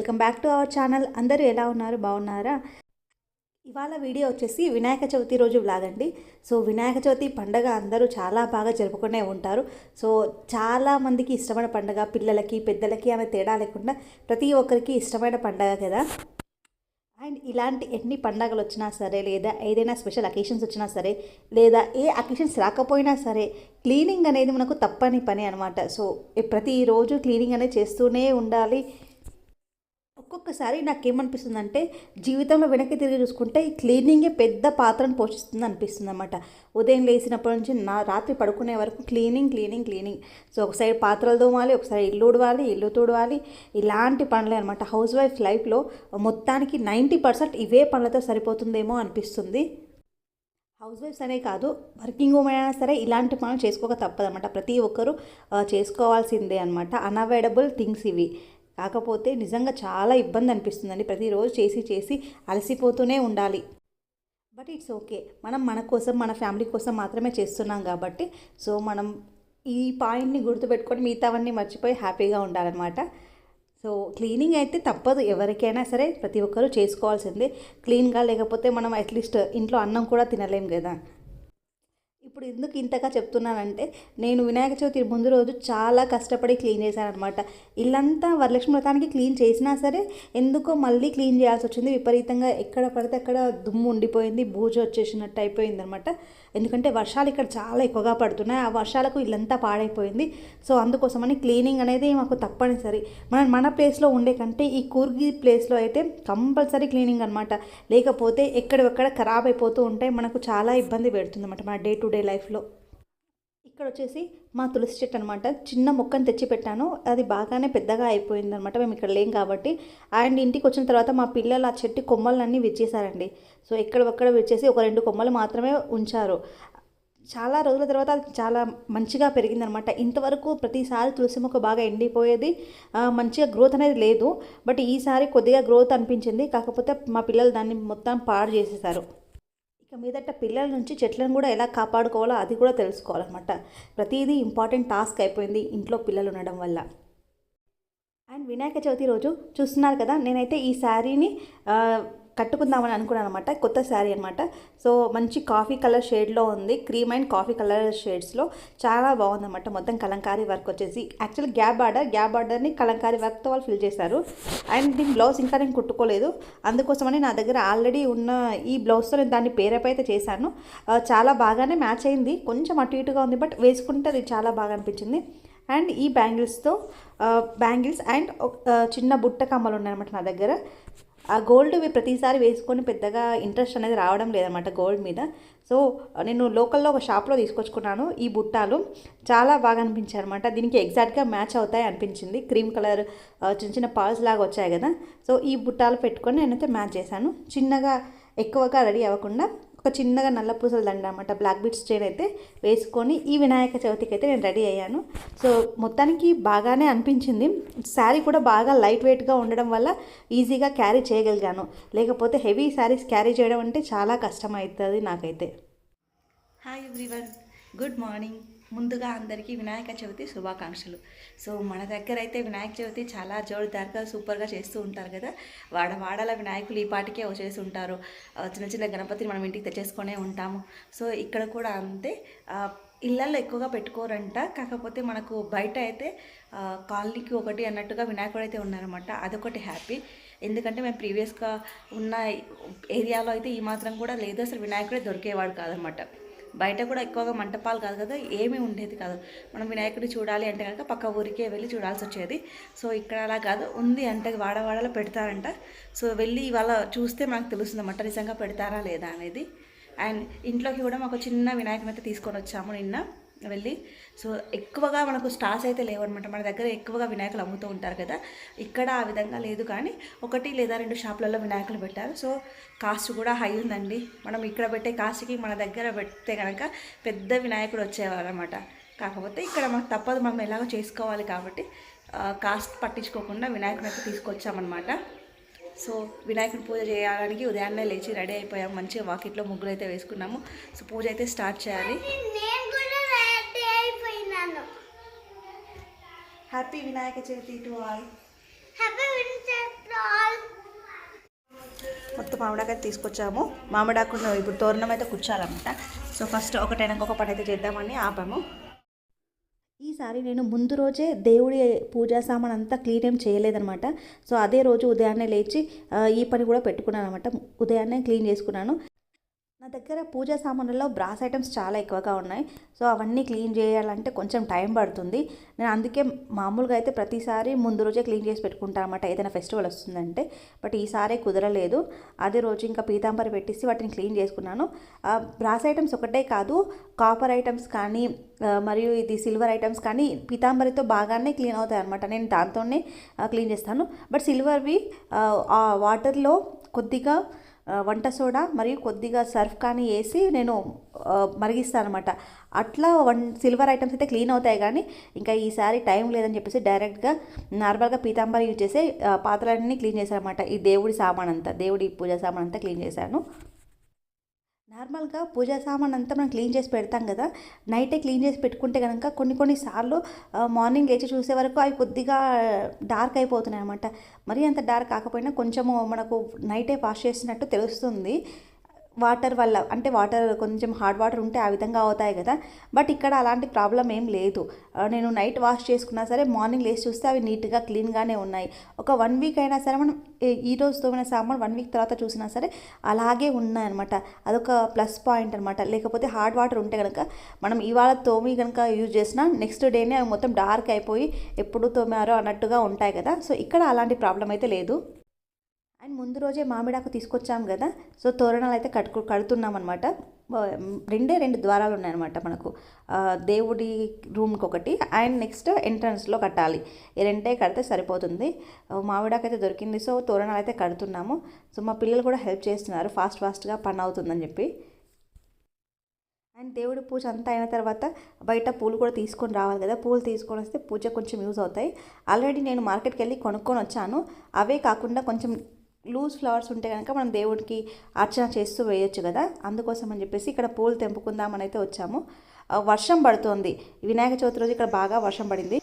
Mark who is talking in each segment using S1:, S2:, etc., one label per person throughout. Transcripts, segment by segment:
S1: Welcome back to our channel. అందరూ ఎలా ఉన్నారు? బాగున్నారా? ఇవాళ వీడియో వచ్చేసి వినాయక చవితి రోజు వ్లాగ్ అండి. సో వినాయక చవితి పండగ అందరూ చాలా బాగా జరుపుకునే ఉంటారు. సో చాలా మందికి ఇష్టమైన పండగ పిల్లలకి పెద్దలకి అనే తేడా లేకుండా ప్రతి ఒక్కరికి ఇష్టమైన పండగ కదా. అండ్ ఇలాంటి ఎన్ని పండగలు వచ్చినా సరే లేదా ఏదైనా స్పెషల్ అకేషన్స్ వచ్చినా సరే లేదా ఏ అకేషన్స్ రాకపోయినా సరే క్లీనింగ్ అనేది మనకు తప్పని పని అనమాట సో ప్రతిరోజు క్లీనింగ్ అనేది చేస్తూనే ఉండాలి. ఒక్కొక్కసారి నాకేమనిపిస్తుందంటే జీవితంలో వెనక్కి తిరిగి చూసుకుంటే ఈ క్లీనింగే పెద్ద పాత్రను పోషిస్తుంది అనిపిస్తుంది అనమాట ఉదయం లేచినప్పటి నుంచి నా రాత్రి పడుకునే వరకు క్లీనింగ్ క్లీనింగ్ క్లీనింగ్. సో ఒక సైడ్ పాత్రలు తోమాలి ఒకసారి ఇల్లు ఉడవాలి ఇల్లు తుడవాలి. ఇలాంటి పనులే అనమాట హౌస్ వైఫ్ లైఫ్లో మొత్తానికి నైంటీ పర్సెంట్ ఇవే పనులతో సరిపోతుందేమో అనిపిస్తుంది. హౌస్ వైఫ్స్ అనే కాదు వర్కింగ్ ఉమెన్ అయినా సరే ఇలాంటి పనులు చేసుకోక తప్పదన్నమాట. ప్రతి ఒక్కరూ చేసుకోవాల్సిందే అనమాట అనవైడబుల్ థింగ్స్ ఇవి. కాకపోతే నిజంగా చాలా ఇబ్బంది అనిపిస్తుందండి. ప్రతిరోజు చేసి చేసి అలసిపోతూనే ఉండాలి. But it's okay. మనం మన కోసం మన ఫ్యామిలీ కోసం మాత్రమే చేస్తున్నాం కాబట్టి సో మనం ఈ పాయింట్ని గుర్తుపెట్టుకొని మిగతావన్నీ మర్చిపోయి హ్యాపీగా ఉండాలన్నమాట. సో క్లీనింగ్ అయితే తప్పదు. ఎవరికైనా సరే ప్రతి ఒక్కరూ చేసుకోవాల్సిందే. క్లీన్గా లేకపోతే మనం అట్లీస్ట్ ఇంట్లో అన్నం కూడా తినలేం కదా. ఇప్పుడు ఎందుకు ఇంతగా చెప్తున్నానంటే నేను వినాయక చవితి ముందు రోజు చాలా కష్టపడి క్లీన్ చేశానమాట ఇల్లంతా వరలక్ష్మి వ్రతానికి క్లీన్ చేసినా సరే ఎందుకో మళ్ళీ క్లీన్ చేయాల్సి వచ్చింది. విపరీతంగా ఎక్కడ పడితే అక్కడ దుమ్ము ఉండిపోయింది బూజు వచ్చేసినట్టు అయిపోయింది అనమాట ఎందుకంటే వర్షాలు ఇక్కడ చాలా ఎక్కువగా పడుతున్నాయి. ఆ వర్షాలకు ఇల్లంతా పాడైపోయింది. సో అందుకోసమని క్లీనింగ్ అనేది మాకు తప్పనిసరి. మన మన ప్లేస్లో ఉండే కంటే ఈ కూర్గి ప్లేస్లో అయితే కంపల్సరీ క్లీనింగ్ అనమాట లేకపోతే ఎక్కడెక్కడ ఖరాబ్ అయిపోతూ ఉంటాయి. మనకు చాలా ఇబ్బంది పెడుతుంది అనమాట మన డే టు డే లైఫ్లో. ఇక్కడ వచ్చేసి మా తులసి చెట్టు అనమాట చిన్న మొక్కను తెచ్చి పెట్టాను అది బాగానే పెద్దగా అయిపోయింది అనమాట మేము ఇక్కడ లేం కాబట్టి. అండ్ ఇంటికి వచ్చిన తర్వాత మా పిల్లలు ఆ చెట్టు కొమ్మలన్నీ విచ్చేసారండి సో ఎక్కడొక్కడ విచ్చేసి ఒక రెండు కొమ్మలు మాత్రమే ఉంచారు. చాలా రోజుల తర్వాత అది చాలా మంచిగా పెరిగిందనమాట ఇంతవరకు ప్రతిసారి తులసి మొక్క బాగా ఎండిపోయేది. మంచిగా గ్రోత్ అనేది లేదు. బట్ ఈసారి కొద్దిగా గ్రోత్ అనిపించింది. కాకపోతే మా పిల్లలు దాన్ని మొత్తం పాడు చేసేసారు ఇక మీదట పిల్లల నుంచి చెట్లను కూడా ఎలా కాపాడుకోవాలో అది కూడా తెలుసుకోవాలన్నమాట. ప్రతిదీ ఇంపార్టెంట్ టాస్క్ అయిపోయింది ఇంట్లో పిల్లలు ఉండడం వల్ల. అండ్ వినాయక చవితి రోజు చూస్తున్నారు కదా నేనైతే ఈ శారీని కట్టుకుందామని అనుకున్నాను అనమాట కొత్త శారీ అనమాట సో మంచి కాఫీ కలర్ షేడ్లో ఉంది క్రీమ్ అండ్ కాఫీ కలర్ షేడ్స్లో. చాలా బాగుందన్నమాట మొత్తం కలంకారీ వర్క్ వచ్చేసి. యాక్చువల్లీ గ్యాప్ బార్డర్ గ్యాప్ బార్డర్ని కలంకారీ వర్క్తో వాళ్ళు ఫిల్ చేశారు. అండ్ దీని బ్లౌజ్ ఇంకా నేను కుట్టుకోలేదు. అందుకోసమని నా దగ్గర ఆల్రెడీ ఉన్న ఈ బ్లౌజ్తో నేను దాన్ని పేరప్ అయితే చేశాను. చాలా బాగానే మ్యాచ్ అయింది. కొంచెం అటు ఇటుగా ఉంది బట్ వేసుకుంటే అది చాలా బాగా అనిపించింది. అండ్ ఈ బ్యాంగిల్స్తో బ్యాంగిల్స్ అండ్ చిన్న బుట్ట కమ్మలు ఉన్నాయన్నమాట నా దగ్గర. ఆ గోల్డ్ ప్రతిసారి వేసుకొని పెద్దగా ఇంట్రెస్ట్ అనేది రావడం లేదన్నమాట గోల్డ్ మీద. సో నేను లోకల్లో ఒక షాప్లో తీసుకొచ్చుకున్నాను ఈ బుట్టాలు. చాలా బాగా అనిపించాయి అనమాట దీనికి ఎగ్జాక్ట్గా మ్యాచ్ అవుతాయి అనిపించింది. క్రీమ్ కలర్ చిన్న చిన్న పాల్స్ లాగా వచ్చాయి కదా. సో ఈ బుట్టాలు పెట్టుకొని నేనైతే మ్యాచ్ చేశాను. చిన్నగా ఎక్కువగా రెడీ అవ్వకుండా ఒక చిన్నగా నల్ల పూసల దండ అనమాట బ్లాక్ బీట్స్ చైన్ అయితే వేసుకొని ఈ వినాయక చవితికి అయితే నేను రెడీ అయ్యాను. సో మొత్తానికి బాగానే అనిపించింది. శారీ కూడా బాగా లైట్ వెయిట్గా ఉండడం వల్ల ఈజీగా క్యారీ చేయగలిగాను. లేకపోతే హెవీ శారీస్ క్యారీ చేయడం అంటే చాలా కష్టం అవుతుంది నాకైతే. హాయ్ ఎవ్రీవన్ గుడ్ మార్నింగ్ ముందుగా అందరికీ వినాయక చవితి శుభాకాంక్షలు. సో మన దగ్గర అయితే వినాయక చవితి చాలా జోరుదారుగా సూపర్గా చేస్తూ ఉంటారు కదా. వాడ వాడల వినాయకులు ఈ పాటికే వచ్చేసి ఉంటారు చిన్న చిన్న గణపతిని మనం ఇంటికి తెచ్చేసుకొనే ఉంటాము. సో ఇక్కడ కూడా అంతే. ఇళ్ళల్లో ఎక్కువగా పెట్టుకోరంట. కాకపోతే మనకు బయట అయితే కాలనీకి ఒకటి అన్నట్టుగా వినాయకుడు అయితే ఉన్నారన్నమాట. అదొకటి హ్యాపీ. ఎందుకంటే మేము ప్రీవియస్గా ఉన్న ఏరియాలో అయితే ఈ మాత్రం కూడా లేదు. అసలు వినాయకుడే దొరికేవాడు కాదనమాట బయట కూడా ఎక్కువగా మంటపాలు కాదు కదా ఏమీ ఉండేది కాదు. మనం వినాయకుడిని చూడాలి అంటే కనుక పక్క ఊరికే వెళ్ళి చూడాల్సి వచ్చేది. సో ఇక్కడ అలా కాదు ఉంది అంటే వాడవాడలో పెడతారంట. సో వెళ్ళి ఇవాళ చూస్తే మనకు తెలుస్తుంది అన్నమాట నిజంగా పెడతారా లేదా అనేది. అండ్ ఇంట్లోకి కూడా మాకు చిన్న వినాయకుని అయితే తీసుకొని వచ్చాము నిన్న. వెళ్ళి. సో ఎక్కువగా మనకు స్టార్స్ అయితే లేవన్నమాట. మన దగ్గర ఎక్కువగా వినాయకులు అమ్ముతూ ఉంటారు కదా. ఇక్కడ ఆ విధంగా లేదు కానీ ఒకటి లేదా రెండు షాపులలో వినాయకులు పెట్టారు. సో కాస్ట్ కూడా హై ఉందండి. మనం ఇక్కడ పెట్టే కాస్ట్కి మన దగ్గర పెడితే కనుక పెద్ద వినాయకుడు వచ్చేవారనమాట కాకపోతే ఇక్కడ మనకు తప్పదు. మనం ఎలాగో చేసుకోవాలి కాబట్టి కాస్ట్ పట్టించుకోకుండా వినాయకుని అయితే తీసుకొచ్చామన్నమాట. సో వినాయకుడి పూజ చేయడానికి ఉదయాన్నే లేచి రెడీ అయిపోయాము మంచిగా వాకిట్లో ముగ్గులు అయితే వేసుకున్నాము. సో పూజ అయితే స్టార్ట్ చేయాలి. Happy Vinayaka Chavithi to all మొత్తం మామిడాకు తీసుకొచ్చాము. మామిడాకు ఇప్పుడు తోరణం అయితే కూర్చోాలన్నమాట సో ఫస్ట్ ఒకటైనాక ఒక పని అయితే చేద్దామని ఆపాము. ఈసారి నేను ముందు రోజే దేవుడి పూజా సామాన్ అంతా క్లీన్ ఏం చేయలేదనమాట సో అదే రోజు ఉదయాన్నే లేచి ఈ పని కూడా పెట్టుకున్నాను అనమాట ఉదయాన్నే క్లీన్ చేసుకున్నాను. నా దగ్గర పూజా సామాన్లలో బ్రాస్ ఐటమ్స్ చాలా ఎక్కువగా ఉన్నాయి. సో అవన్నీ క్లీన్ చేయాలంటే కొంచెం టైం పడుతుంది. నేను అందుకే మామూలుగా అయితే ప్రతిసారి ముందు రోజే క్లీన్ చేసి పెట్టుకుంటాను అనమాట ఏదైనా ఫెస్టివల్ వస్తుందంటే. బట్ ఈసారి కుదరలేదు. అదే రోజు ఇంకా పీతాంబరి పెట్టేసి వాటిని క్లీన్ చేసుకున్నాను. బ్రాస్ ఐటమ్స్ ఒకటే కాదు. కాపర్ ఐటమ్స్ కానీ మరియు ఇది సిల్వర్ ఐటమ్స్ కానీ పీతాంబరితో బాగానే క్లీన్ అవుతాయి అనమాట నేను దాంతోనే క్లీన్ చేస్తాను. బట్ సిల్వర్వి ఆ, వాటర్లో కొద్దిగా వంట సోడా మరియు కొద్దిగా సర్ఫ్ కానీ వేసి నేను మరిగిస్తాను అనమాట అట్లా వన్ సిల్వర్ ఐటమ్స్ అయితే క్లీన్ అవుతాయి కానీ ఇంకా ఈసారి టైం లేదని చెప్పేసి డైరెక్ట్గా నార్మల్గా పీతాంబర్ యూజ్ చేసి పాత్రలన్నీ క్లీన్ చేశాను అనమాట ఈ దేవుడి సామాన్ అంతా దేవుడి పూజ సామాన్ అంతా క్లీన్ చేశాను. నార్మల్గా పూజా సామాన్ అంతా మనం క్లీన్ చేసి పెడతాం కదా నైటే క్లీన్ చేసి పెట్టుకుంటే కనుక కొన్ని కొన్ని సార్లు మార్నింగ్ లేచి చూసే వరకు అవి కొద్దిగా డార్క్ అయిపోతున్నాయి అనమాట మరీ అంత డార్క్ కాకపోయినా కొంచెము మనకు నైటే వాష్ చేసినట్టు తెలుస్తుంది. వాటర్ వల్ల అంటే వాటర్ కొంచెం హార్డ్ వాటర్ ఉంటే ఆ విధంగా అవుతాయి కదా. బట్ ఇక్కడ అలాంటి ప్రాబ్లం ఏం లేదు. నేను నైట్ వాష్ చేసుకున్నా సరే మార్నింగ్ లేచి చూస్తే అవి నీట్గా క్లీన్గానే ఉన్నాయి. ఒక వన్ వీక్ అయినా సరే మనం ఈ- ఈ రోజు తోమిన సామాన్ వన్ వీక్ తర్వాత చూసినా సరే అలాగే ఉన్నాయన్నమాట. అదొక ప్లస్ పాయింట్ అనమాట లేకపోతే హార్డ్ వాటర్ ఉంటే కనుక మనం ఇవాళ తోమి కనుక యూజ్ చేసినా నెక్స్ట్ డేనే అవి మొత్తం డార్క్ అయిపోయి ఎప్పుడు తోమారో అన్నట్టుగా ఉంటాయి కదా. సో ఇక్కడ అలాంటి ప్రాబ్లం అయితే లేదు. అండ్ ముందు రోజే మామిడాకు తీసుకొచ్చాం కదా సో తోరణాలు అయితే కట్టుకు కడుతున్నాం అనమాట రెండే రెండు ద్వారాలు ఉన్నాయన్నమాట మనకు దేవుడి రూమ్కి ఒకటి అండ్ నెక్స్ట్ ఎంట్రన్స్లో కట్టాలి. ఈ రెండే కడితే సరిపోతుంది. మామిడాకైతే దొరికింది సో తోరణాలు అయితే కడుతున్నాము. సో మా పిల్లలు కూడా హెల్ప్ చేస్తున్నారు ఫాస్ట్ ఫాస్ట్గా పని అవుతుందని చెప్పి. అండ్ దేవుడి పూజ అంతా అయిన తర్వాత బయట పూలు కూడా తీసుకొని రావాలి కదా పూలు తీసుకొని వస్తే పూజ కొంచెం యూజ్ అవుతాయి. ఆల్రెడీ నేను మార్కెట్కి వెళ్ళి కొనుక్కొని వచ్చాను. అవే కాకుండా కొంచెం లూజ్ ఫ్లవర్స్ ఉంటే కనుక మనం దేవుడికి అర్చన చేస్తూ వేయొచ్చు కదా. అందుకోసం అని చెప్పేసి ఇక్కడ పూలు తెంపుకుందామని అయితే వచ్చాము. వర్షం పడుతోంది. వినాయక చవితి రోజు ఇక్కడ బాగా వర్షం పడింది.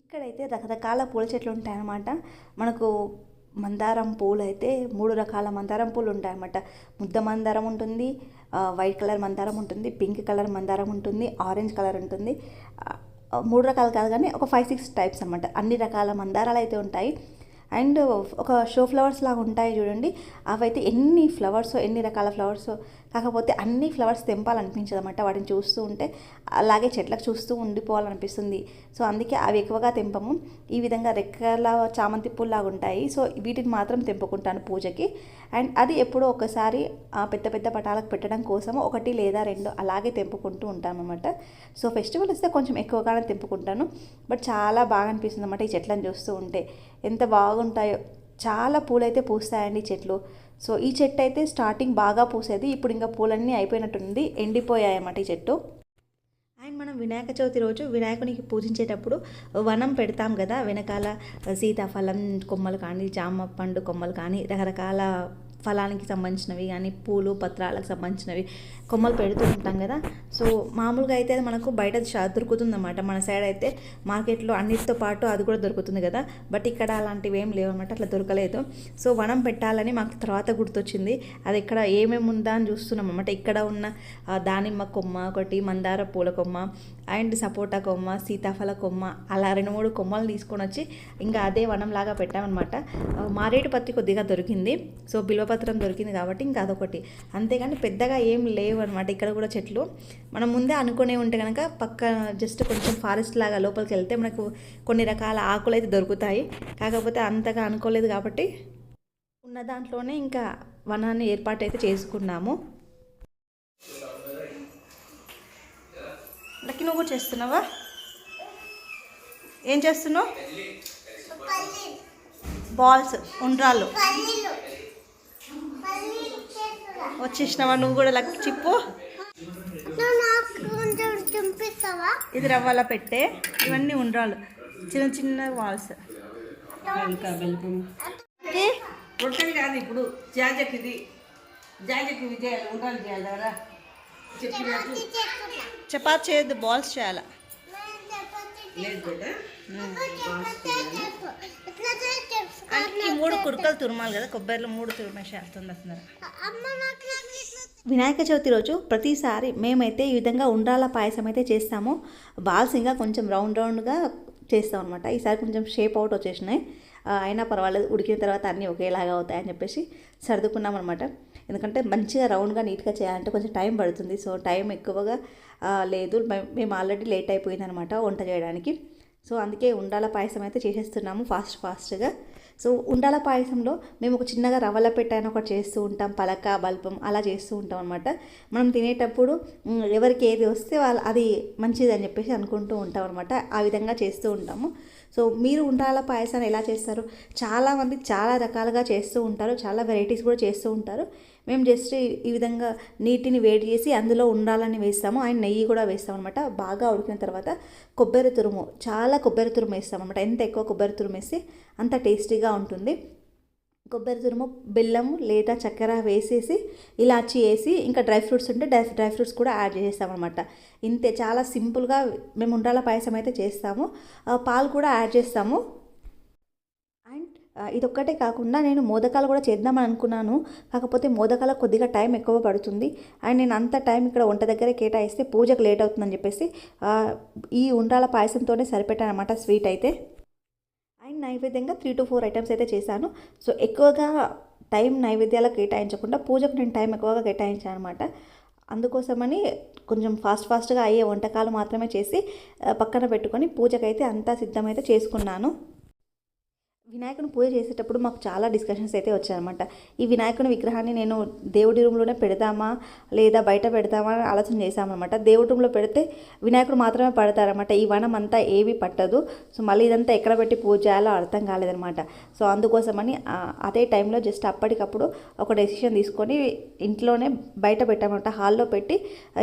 S1: ఇక్కడైతే రకరకాల పూల చెట్లు ఉంటాయన్నమాట. మనకు మందారం పూలు అయితే మూడు రకాల మందారం పూలు ఉంటాయన్నమాట ముద్ద మందారం ఉంటుంది వైట్ కలర్ మందారం ఉంటుంది పింక్ కలర్ మందారం ఉంటుంది ఆరెంజ్ కలర్ ఉంటుంది. మూడు రకాలు కాదు కానీ ఒక ఫైవ్ సిక్స్ టైప్స్ అనమాట అన్ని రకాల మందారాలు అయితే ఉంటాయి. అండ్ ఒక షో ఫ్లవర్స్ లాగా ఉంటాయి చూడండి. అవైతే ఎన్ని ఫ్లవర్స్ ఎన్ని రకాల ఫ్లవర్స్ కాకపోతే అన్ని ఫ్లవర్స్ తెంపాలనిపించదు అనమాట వాటిని చూస్తూ ఉంటే అలాగే చెట్లకు చూస్తూ ఉండిపోవాలనిపిస్తుంది. సో అందుకే అవి ఎక్కువగా తెంపము. ఈ విధంగా రెక్కల చామంతి పూల్లాగా ఉంటాయి. సో వీటిని మాత్రం తెంపుకుంటాను పూజకి. అండ్ అది ఎప్పుడో ఒకసారి ఆ పెద్ద పెద్ద పటాలకు పెట్టడం కోసం ఒకటి లేదా రెండు అలాగే తెంపుకుంటూ ఉంటాను అనమాట సో ఫెస్టివల్ వస్తే కొంచెం ఎక్కువగానే తెంపుకుంటాను. బట్ చాలా బాగా అనిపిస్తుంది అనమాట ఈ చెట్లను చూస్తూ ఉంటే. ఎంత బాగుంటాయో. చాలా పూలైతే పూస్తాయండి చెట్లు. సో ఈ చెట్టు అయితే స్టార్టింగ్ బాగా పూసేది. ఇప్పుడు ఇంకా పూలన్నీ అయిపోయినట్టుంది. ఎండిపోయాయి అన్నమాట ఈ చెట్టు. అండ్ మనం వినాయక చవితి రోజు వినాయకునికి పూజించేటప్పుడు వనం పెడతాం కదా. వెనకాల సీతాఫలం కొమ్మలు కానీ జామ పండు కొమ్మలు కానీ రకరకాల ఫలానికి సంబంధించినవి కానీ పూలు పత్రాలకు సంబంధించినవి కొమ్మలు పెడుతూ ఉంటాం కదా. సో మామూలుగా అయితే అది మనకు బయట షా- దొరుకుతుందన్నమాట. మన సైడ్ అయితే మార్కెట్లో అన్నిటితో పాటు అది కూడా దొరుకుతుంది కదా. బట్ ఇక్కడ అలాంటివి ఏం లేవు అనమాట అట్లా దొరకలేదు. సో వనం పెట్టాలని మాకు తర్వాత గుర్తొచ్చింది. అది ఇక్కడ ఏమేమి ఉందా అని చూస్తున్నాం అనమాట ఇక్కడ ఉన్న దానిమ్మ కొమ్మ ఒకటి మందార పూల కొమ్మ అండ్ సపోటా కొమ్మ సీతాఫల కొమ్మ అలా రెండు మూడు కొమ్మలు తీసుకొని వచ్చి ఇంకా అదే వనంలాగా పెట్టామన్నమాట. ఆ, మారేడు పత్తి కొద్దిగా దొరికింది. సో బిల్వపత్రం దొరికింది కాబట్టి ఇంకా అదొకటి. అంతేగాని పెద్దగా ఏం లేవు అనమాట ఇక్కడ కూడా చెట్లు. మనం ముందే అనుకునే ఉంటే కనుక పక్క జస్ట్ కొంచెం ఫారెస్ట్ లాగా లోపలికి వెళ్తే మనకు కొన్ని రకాల ఆకులు అయితే దొరుకుతాయి. కాకపోతే అంతగా అనుకోలేదు కాబట్టి ఉన్న దాంట్లోనే ఇంకా వనాన్ని ఏర్పాటు అయితే చేసుకున్నాము. లక్కి నువ్వు చేస్తున్నావా? ఏం చేస్తున్నావు? బాల్స్
S2: చేస్తున్నా
S1: వచ్చేసినావా? నువ్వు కూడా లక్కి చిప్పు. ఇది రవ్వల పెట్టే ఇవన్నీ ఉండ్రాళ్ళు. చిన్న చిన్న బాల్స్.
S3: రొట్టెలు కాదు ఇప్పుడు జాజకి ఇది జాజకి చేయాలి ఉండాలి చేయాలి
S2: చపాతీ
S1: చేయొద్దు బాల్స్ చేయాలా?
S2: నేను చపాతీ
S3: లేదు బిడ్డ
S2: చపాతీ చేస్తూ ఇట్లా చేస్తూ
S1: ఈ మూడు కుడుకలు తురమాలి కదా కొబ్బరిలో మూడు తురిమేసి వినాయక చవితి రోజు ప్రతిసారి మేమైతే ఈ విధంగా ఉండ్రాల పాయసం అయితే చేస్తాము. బాల్స్ ఇంకా కొంచెం రౌండ్ రౌండ్గా చేస్తాం అనమాట ఈసారి కొంచెం షేప్ అవుట్ వచ్చేసినాయి. అయినా పర్వాలేదు ఉడికిన తర్వాత అన్నీ ఒకేలాగా అవుతాయని చెప్పేసి సర్దుకున్నాం అనమాట ఎందుకంటే మంచిగా రౌండ్గా నీట్గా చేయాలంటే కొంచెం టైం పడుతుంది. సో టైం ఎక్కువగా లేదు. మేము ఆల్రెడీ లేట్ అయిపోయింది అనమాట వంట చేయడానికి. సో అందుకే ఉండాల పాయసం అయితే చేసేస్తున్నాము ఫాస్ట్ ఫాస్ట్గా. సో ఉండాల పాయసంలో మేము ఒక చిన్నగా రవ్వల పెట్టైన ఒకటి చేస్తూ ఉంటాం. పలక బల్పం అలా చేస్తూ ఉంటాం అనమాట. మనం తినేటప్పుడు ఎవరికి ఏది వస్తే వాళ్ళు అది మంచిది అని చెప్పేసి అనుకుంటూ ఉంటాం అనమాట. ఆ విధంగా చేస్తూ ఉంటాము. సో మీరు ఉండాల పాయసాన్ని ఎలా చేస్తారు? చాలామంది చాలా రకాలుగా చేస్తూ ఉంటారు. చాలా వెరైటీస్ కూడా చేస్తూ ఉంటారు. మేము జస్ట్ ఈ- విధంగా నీటిని వేడి చేసి అందులో ఉండాలని వేస్తాము. అండ్ నెయ్యి కూడా వేస్తాం అనమాట బాగా ఉడికిన తర్వాత కొబ్బరి తురుము చాలా కొబ్బరి తురుము వేస్తాం అనమాట ఎంత ఎక్కువ కొబ్బరి తురుము వేస్తే అంత టేస్టీగా ఉంటుంది. కొబ్బరి తురుము బెల్లము లేదా చక్కెర వేసేసి ఇలాచి వేసి ఇంకా డ్రై ఫ్రూట్స్ ఉంటే డ్రై డ్రై ఫ్రూట్స్ కూడా యాడ్ చేస్తామన్నమాట. ఇంతే చాలా సింపుల్గా మేము ఉండాల పాయసం అయితే చేస్తాము. పాలు కూడా యాడ్ చేస్తాము. ఇదొక్కటే కాకుండా నేను మోదకాలు కూడా చేద్దామని అనుకున్నాను. కాకపోతే మోదకాలకు కొద్దిగా టైం ఎక్కువ పడుతుంది. అండ్ నేను అంత టైం ఇక్కడ వంట దగ్గరే కేటాయిస్తే పూజకు లేట్ అవుతుందని చెప్పేసి ఈ ఉండాల పాయసంతోనే సరిపెట్టానమాట స్వీట్ అయితే. అండ్ నైవేద్యంగా త్రీ టు ఫోర్ ఐటమ్స్ అయితే చేశాను. సో ఎక్కువగా టైం నైవేద్యాలకు కేటాయించకుండా పూజకు నేను టైం ఎక్కువగా కేటాయించాను అనమాట అందుకోసమని కొంచెం ఫాస్ట్ ఫాస్ట్గా అయ్యే వంటకాలు మాత్రమే చేసి పక్కన పెట్టుకొని పూజకైతే అంతా సిద్ధమైతే చేసుకున్నాను. వినాయకుని పూజ చేసేటప్పుడు మాకు చాలా డిస్కషన్స్ అయితే వచ్చాయన్నమాట. ఈ వినాయకుని విగ్రహాన్ని నేను దేవుడి రూమ్లోనే పెడదామా లేదా బయట పెడదామా అని ఆలోచన చేశామన్నమాట. దేవుడి రూమ్లో పెడితే వినాయకుడు మాత్రమే పడతారన్నమాట. ఈ వనం అంతా ఏవి పట్టదు. సో మళ్ళీ ఇదంతా ఎక్కడ పెట్టి పూజ చేయాలో అర్థం కాలేదన్నమాట. సో అందుకోసమని అదే టైంలో జస్ట్ అప్పటికప్పుడు ఒక డెసిషన్ తీసుకొని ఇంట్లోనే బయట పెట్టామన్నమాట. హాల్లో పెట్టి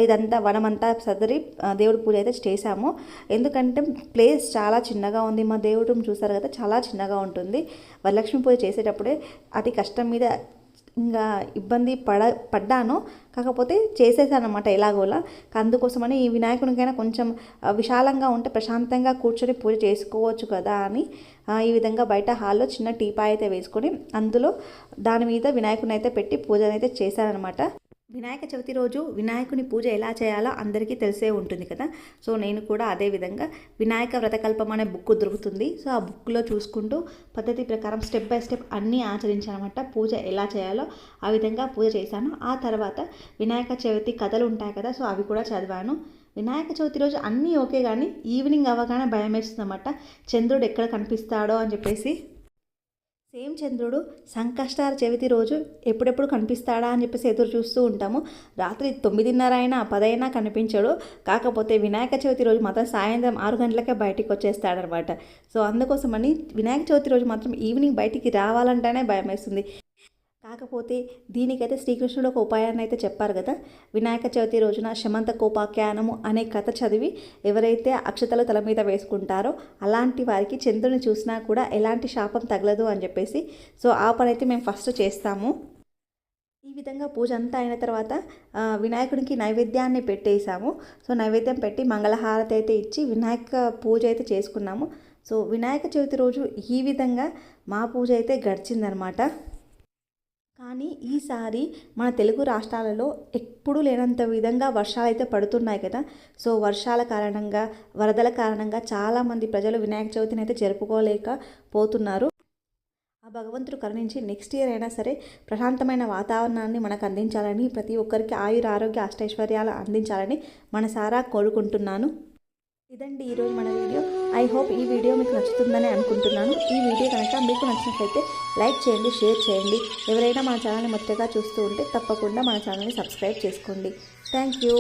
S1: ఇదంతా వనమంతా సదరి దేవుడి పూజ అయితే చేశాము. ఎందుకంటే ప్లేస్ చాలా చిన్నగా ఉంది. మా దేవుడు రూమ్ చూసారు కదా? చాలా చిన్నగా ఉంది ఉంటుంది. వరలక్ష్మి పూజ చేసేటప్పుడే అతి కష్టం మీద ఇంకా ఇబ్బంది పడ పడ్డాను. కాకపోతే చేసేసాను అనమాట ఎలాగోలా అందుకోసమని ఈ వినాయకునికైనా కొంచెం విశాలంగా ఉంటే ప్రశాంతంగా కూర్చొని పూజ చేసుకోవచ్చు కదా అని ఈ విధంగా బయట హాల్లో చిన్న టీపాయ్ అయితే వేసుకొని అందులో దాని మీద వినాయకుని అయితే పెట్టి పూజ అయితే చేశానఅనమాట వినాయక చవితి రోజు వినాయకుని పూజ ఎలా చేయాలో అందరికీ తెలిసే ఉంటుంది కదా. సో నేను కూడా అదే విధంగా వినాయక వ్రతకల్పం అనే బుక్ దొరుకుతుంది. సో ఆ బుక్లో చూసుకుంటూ పద్ధతి ప్రకారం స్టెప్ బై స్టెప్ అన్నీ ఆచరించానమాట. పూజ ఎలా చేయాలో ఆ విధంగా పూజ చేశాను. ఆ తర్వాత వినాయక చవితి కథలు ఉంటాయి కదా సో అవి కూడా చదివాను. వినాయక చవితి రోజు అన్నీ ఓకే కానీ ఈవినింగ్ అవ్వగానే భయం వేస్తుందన్నమాట చంద్రుడు ఎక్కడ కనిపిస్తాడో అని చెప్పేసి. సేమ్ చంద్రుడు సంకష్టార చవితి రోజు ఎప్పుడెప్పుడు కనిపిస్తాడా అని చెప్పేసి ఎదురు చూస్తూ ఉంటాము. రాత్రి తొమ్మిదిన్నర అయినా పదైనా కనిపించడు. కాకపోతే వినాయక చవితి రోజు మాత్రం సాయంత్రం ఆరు గంటలకే బయటికి వచ్చేస్తాడనమాట సో అందుకోసమని వినాయక చవితి రోజు మాత్రం ఈవినింగ్ బయటికి రావాలంటేనే భయం వేస్తుంది కాకపోతే దీనికైతే శ్రీకృష్ణుడు ఒక ఉపాయాన్ని అయితే చెప్పారు కదా. వినాయక చవితి రోజున శమంత కోపాఖ్యానము అనే కథ చదివి ఎవరైతే అక్షతలు తల మీద వేసుకుంటారో అలాంటి వారికి చంద్రుని చూసినా కూడా ఎలాంటి శాపం తగలదు అని చెప్పేసి సో ఆ పని అయితే మేము ఫస్ట్ చేస్తాము. ఈ విధంగా పూజ అంతా అయిన తర్వాత వినాయకుడికి నైవేద్యాన్ని పెట్టేసాము సో నైవేద్యం పెట్టి మంగళహారతి అయితే ఇచ్చి వినాయక పూజ అయితే చేసుకున్నాము. సో వినాయక చవితి రోజు ఈ విధంగా మా పూజ అయితే గడిచిందనమాట. కానీ ఈసారి మన తెలుగు రాష్ట్రాలలో ఎప్పుడూ లేనంత విధంగా వర్షాలు అయితే పడుతున్నాయి కదా. సో వర్షాల కారణంగా వరదల కారణంగా చాలామంది ప్రజలు వినాయక చవితిని అయితే జరుపుకోలేకపోతున్నారు ఆ భగవంతుడు కరుణించి నెక్స్ట్ ఇయర్ అయినా సరే ప్రశాంతమైన వాతావరణాన్ని మనకు అందించాలని ప్రతి ఒక్కరికి ఆయుర ఆరోగ్య అష్టైశ్వర్యాలు అందించాలని మనసారా కోరుకుంటున్నాను. ఇదండి ఈరోజు మన వీడియో. ఐ హోప్ ఈ వీడియో మీకు నచ్చుతుందని అనుకుంటున్నాను. ఈ వీడియో కనుక మీకు నచ్చినట్లయితే లైక్ చేయండి షేర్ చేయండి. ఎవరైనా మన ఛానల్ని మొత్తగా చూస్తూ ఉంటే తప్పకుండా మన ఛానల్ని సబ్స్క్రైబ్ చేసుకోండి. Thank you